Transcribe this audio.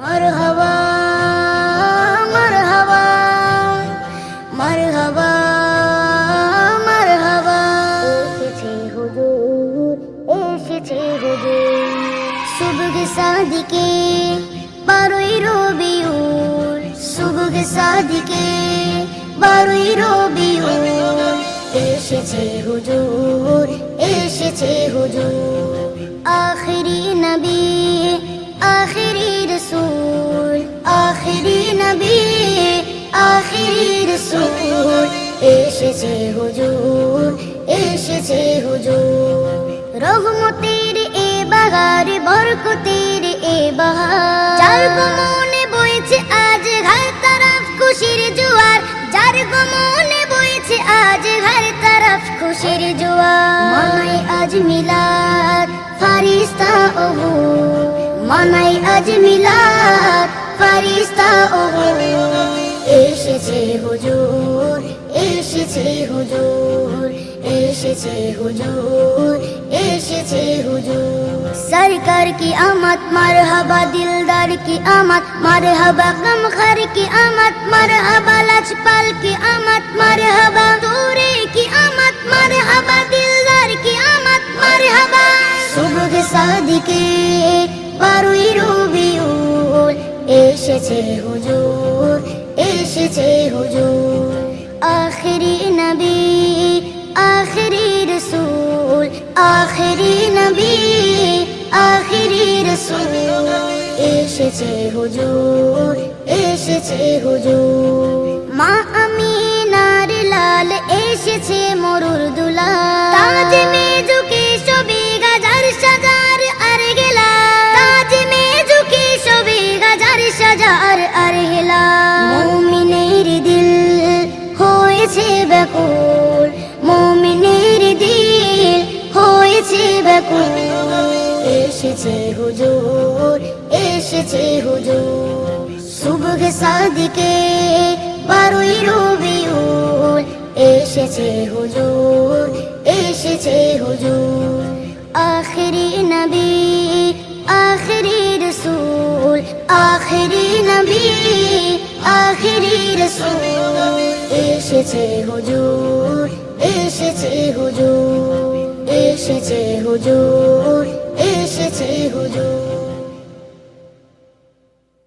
মারহাবা মারহাবা মারহাবা মারহাবা। এসেছে হুজুর এসেছে হুজুর। সুবহ সাদিকে বারোই রবিউল। সুবহ সাদিকে বারোই রবিউল। এসেছে হুজুর এসেছে হুজুর। আখিরি আখিরি এসেছে হুজুর এসেছে হুজুর। রহমতের এ বাগার, বরকতের এ বাহার। যার বইছে আজ ঘর তরফ খুশির জোয়ার। যার গমনে বইছে আজ ঘর তরফ খুশির জোয়ার। মানাই আজ মিলাদ ফারিস্তা ওহু মানাই আজ মিলাদ ফারিস্তা ওহু এসেছে হুজুর এসেছে হুজুর এসেছে হুজুর এসেছে হুজুর। সরকার কি আমত মারহাবা দিলদার কি আমত মারহাবা কমখর কি আমত মারহাবা লজপাল কি আমত মারহাবা দূরে কি আমত মারহাবা দিলদার কি আমত মারহাবা সুবহ সাদিকে বারুই রবিউল এসেছে হুজুর এসেছে হুজুর। আখিরি নবী আখিরি রসুল আখিরি নবী আখিরি রসুল। এসেছে হুজুর এসেছে হুজুর। ব্যাকুল। মুমিনের দিল হয়েছে ব্যাকুল। এসেছে হুজুর এসেছে হুজুর। সুবহ সাদিকে বারোই রবিউল। এসেছে হুজুর এসেছে হুজুর। আখিরি নবী, আখিরি রসুল, আখিরি নবী। আখিরি রসুল এসেছে হুজুর এসেছে হুজুর এসেছে হুজুর।